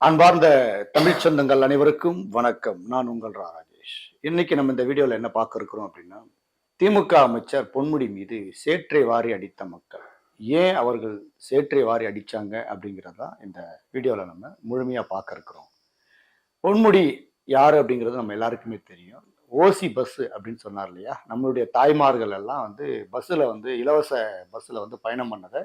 அன்பார்ந்த தமிழ் சொந்தங்கள் அனைவருக்கும் வணக்கம். நான் உங்கள் ரா ராஜேஷ். இன்னைக்கு நம்ம இந்த வீடியோல என்ன பார்க்க இருக்கிறோம் அப்படின்னா திமுக அமைச்சர் பொன்முடி மீது சேற்றை வாரி அடித்த மக்கள். ஏன் அவர்கள் சேற்றை வாரி அடிச்சாங்க அப்படிங்கிறதான் இந்த வீடியோல நம்ம முழுமையா பார்க்க இருக்கிறோம். பொன்முடி யாரு அப்படிங்கிறது நம்ம எல்லாருக்குமே தெரியும். ஓசி பஸ் அப்படின்னு சொன்னார் இல்லையா? நம்மளுடைய தாய்மார்கள் எல்லாம் வந்து பஸ்ஸில் வந்து இலவச பஸ்ஸில் வந்து பயணம் பண்ணதை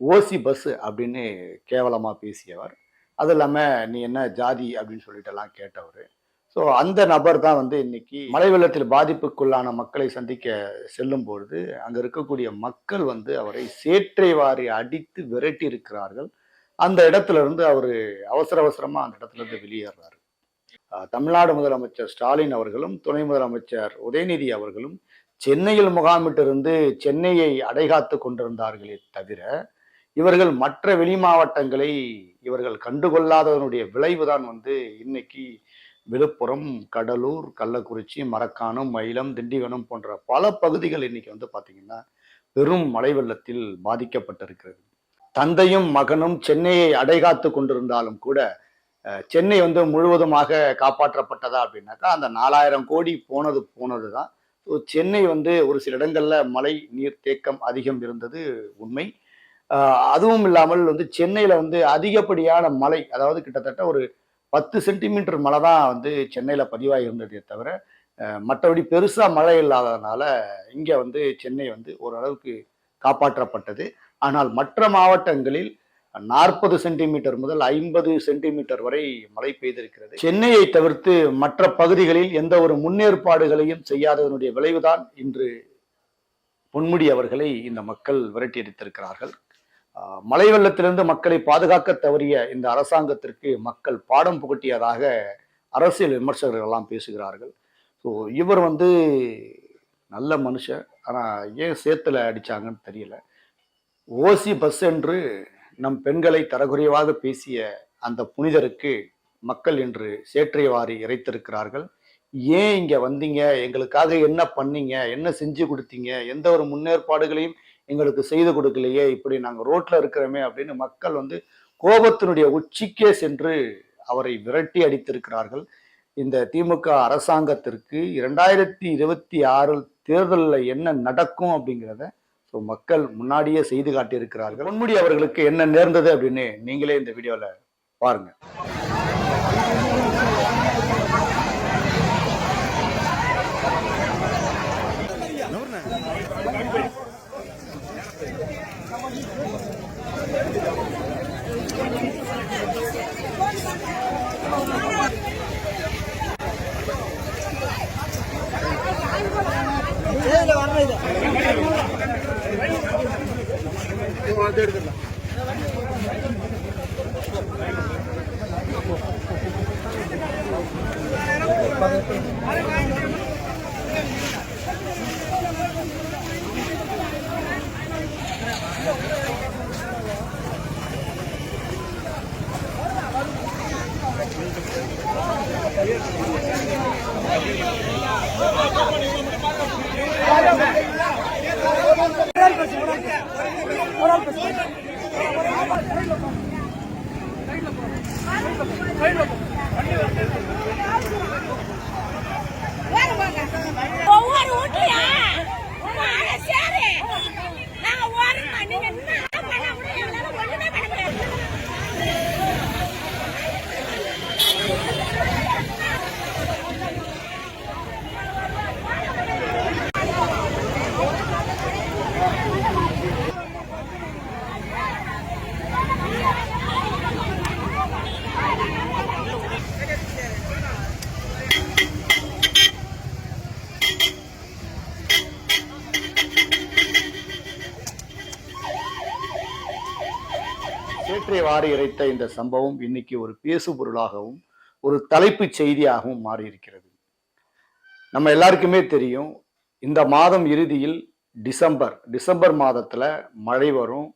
ஓசி பஸ் அப்படின்னு கேவலமாக பேசியவர். அது இல்லாமல் நீ என்ன ஜாதி அப்படின்னு சொல்லிட்டெல்லாம் கேட்டவர். ஸோ அந்த நபர் தான் வந்து இன்னைக்கு மழை வெள்ளத்தில் பாதிப்புக்குள்ளான மக்களை சந்திக்க செல்லும் பொழுது அங்கே இருக்கக்கூடிய மக்கள் வந்து அவரை சேற்றை வாரி அடித்து விரட்டி இருக்கிறார்கள். அந்த இடத்துல இருந்து அவர் அவசர அவசரமாக அந்த இடத்துல இருந்து வெளியேறாரு. தமிழ்நாடு முதலமைச்சர் ஸ்டாலின் அவர்களும் துணை முதலமைச்சர் உதயநிதி அவர்களும் சென்னையில் முகாமிட்டிருந்து சென்னையை அடைகாத்து கொண்டிருந்தார்களே தவிர இவர்கள் மற்ற வெளி மாவட்டங்களை இவர்கள் கண்டுகொள்ளாதவனுடைய விளைவுதான் வந்து இன்னைக்கு விழுப்புரம் கடலூர் கள்ளக்குறிச்சி மரக்காணம் மயிலம் திண்டிவனம் போன்ற பல பகுதிகள் இன்னைக்கு வந்து பார்த்திங்கன்னா பெரும் மழை வெள்ளத்தில் பாதிக்கப்பட்டிருக்கிறது. தந்தையும் மகனும் சென்னையை அடைகாத்து கொண்டிருந்தாலும் கூட சென்னை வந்து முழுவதுமாக காப்பாற்றப்பட்டதா அப்படின்னாக்கா அந்த நாலாயிரம் கோடி போனது போனது தான் ஸோ சென்னை வந்து ஒரு சில இடங்களில் மழை நீர் தேக்கம் அதிகம் இருந்தது உண்மை. அதுவும் இல்லாமல் வந்து சென்னையில் வந்து அதிகப்படியான மழை அதாவது கிட்டத்தட்ட ஒரு பத்து சென்டிமீட்டர் மழை தான் வந்து சென்னையில் பதிவாகி இருந்ததே தவிர மற்றபடி பெருசாக மழை இல்லாததுனால இங்கே வந்து சென்னை வந்து ஓரளவுக்கு காப்பாற்றப்பட்டது. ஆனால் மற்ற மாவட்டங்களில் நாற்பது சென்டிமீட்டர் முதல் ஐம்பது சென்டிமீட்டர் வரை மழை பெய்திருக்கிறது. சென்னையை தவிர்த்து மற்ற பகுதிகளில் எந்த ஒரு முன்னேற்பாடுகளையும் செய்யாததனுடைய விளைவுதான் இன்று பொன்முடி அவர்களை இந்த மக்கள் விரட்டியடித்திருக்கிறார்கள் மழை வெள்ளத்திலிருந்து மக்களை பாதுகாக்க தவறிய இந்த அரசாங்கத்திற்கு மக்கள் பாடம் புகட்டியதாக அரசியல் விமர்சகர்கள் எல்லாம் பேசுகிறார்கள். ஸோ இவர் வந்து நல்ல மனுஷன். ஆனால் ஏன் சேத்துல அடித்தாங்கன்னு தெரியல. ஓசி பஸ் என்று நம் பெண்களை தரக்குறைவாக பேசிய அந்த புனிதருக்கு மக்கள் இன்று சேற்றை வாரி இறைத்திருக்கிறார்கள். ஏன் இங்கே வந்தீங்க? எங்களுக்காக என்ன பண்ணீங்க? என்ன செஞ்சு கொடுத்தீங்க? எந்த ஒரு முன்னேற்பாடுகளையும் எங்களுக்கு செய்து கொடுக்கலையே இப்படி நாங்கள் ரோட்ல இருக்கிறோமே அப்படின்னு மக்கள் வந்து கோபத்தினுடைய உச்சிக்கே சென்று அவரை விரட்டி அடித்திருக்கிறார்கள். இந்த திமுக அரசாங்கத்திற்கு இரண்டாயிரத்தி இருபத்தி ஆறில் தேர்தலில் என்ன நடக்கும் அப்படிங்கிறத ஸோ மக்கள் முன்னாடியே செய்து காட்டியிருக்கிறார்கள். பொன்முடி அவர்களுக்கு என்ன நேர்ந்தது அப்படின்னு நீங்களே இந்த எடுத்துடலாம் Thank you. வீடியோல பாருங்க ஒவ்வொரு சேற்றை வாரி இறைத்த இந்த சம்பவம் இன்னைக்கு ஒரு பேசு பொருளாகவும் ஒரு தலைப்புச் செய்தியாகவும் மாறியிருக்கிறது. நம்ம எல்லாருக்குமே தெரியும் இந்த மாதம் இறுதியில் டிசம்பர் டிசம்பர் மாதத்துல மழை வரும்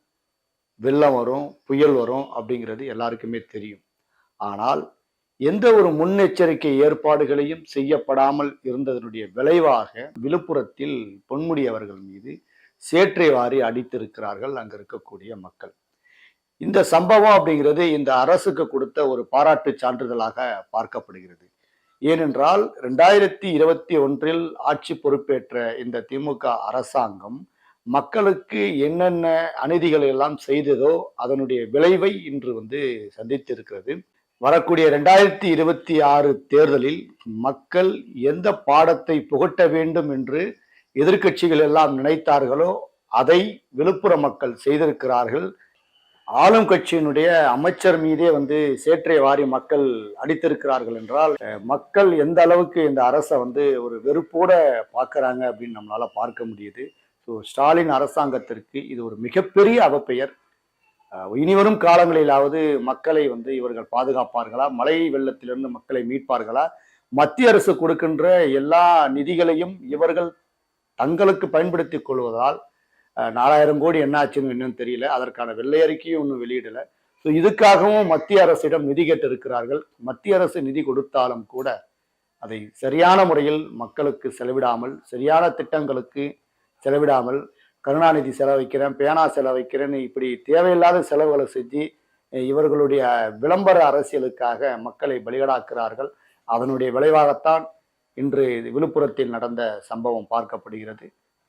வெள்ளம் வரும் புயல் வரும் அப்படிங்கிறது எல்லாருக்குமே தெரியும். ஆனால் எந்த ஒரு முன்னெச்சரிக்கை ஏற்பாடுகளையும் செய்யப்படாமல் இருந்ததனுடைய விளைவாக விழுப்புரத்தில் பொன்முடி அவர்கள் மீது சேற்றை வாரி அடித்திருக்கிறார்கள் அங்கு இருக்கக்கூடிய மக்கள். இந்த சம்பவம் அப்படிங்கிறது இந்த அரசுக்கு கொடுத்த ஒரு பாராட்டு சான்றிதழாக பார்க்கப்படுகிறது. ஏனென்றால் ரெண்டாயிரத்தி இருபத்தி ஒன்றில் ஆட்சி பொறுப்பேற்ற இந்த திமுக அரசாங்கம் மக்களுக்கு என்னென்ன அநீதிகளை எல்லாம் செய்ததோ அதனுடைய விளைவை இன்று வந்து சந்தித்திருக்கிறது. வரக்கூடிய ரெண்டாயிரத்தி இருபத்தி ஆறு தேர்தலில் மக்கள் எந்த பாடத்தை புகட்ட வேண்டும் என்று எதிர்க்கட்சிகள் எல்லாம் நினைத்தார்களோ அதை விழுப்புர மக்கள் செய்திருக்கிறார்கள். ஆளும் கட்சியினுடைய அமைச்சர் மீதே வந்து சேற்றை வாரி மக்கள் அடித்திருக்கிறார்கள் என்றால் மக்கள் எந்த அளவுக்கு இந்த அரசை வந்து ஒரு வெறுப்போட பார்க்குறாங்க அப்படின்னு நம்மளால பார்க்க முடியுது. ஸோ ஸ்டாலின் அரசாங்கத்திற்கு இது ஒரு மிகப்பெரிய அவப்பெயர். இனிவரும் காலங்களிலாவது மக்களை வந்து இவர்கள் பாதுகாப்பார்களா? மழை வெள்ளத்திலிருந்து மக்களை மீட்பார்களா? மத்திய அரசு கொடுக்கின்ற எல்லா நிதிகளையும் இவர்கள் தங்களுக்கு பயன்படுத்தி கொள்வதால் நாலாயிரம் கோடி என்ன ஆச்சுன்னு இன்னும் தெரியல. அதற்கான வெள்ளை அறிக்கையும் இன்னும் வெளியிடலை. ஸோ இதுக்காகவும் மத்திய அரசிடம் நிதி கேட்டிருக்கிறார்கள். மத்திய அரசு நிதி கொடுத்தாலும் கூட அதை சரியான முறையில் மக்களுக்கு செலவிடாமல் சரியான திட்டங்களுக்கு செலவிடாமல் கருணாநிதி செலவைக்கிறேன் பேனா செலவைக்கிறேன்னு இப்படி தேவையில்லாத செலவுகளை செஞ்சு இவர்களுடைய விளம்பர அரசியலுக்காக மக்களை பலிகடாக்கிறார்கள். அதனுடைய விளைவாகத்தான் இன்று விழுப்புரத்தில் நடந்த சம்பவம் பார்க்கப்படுகிறது.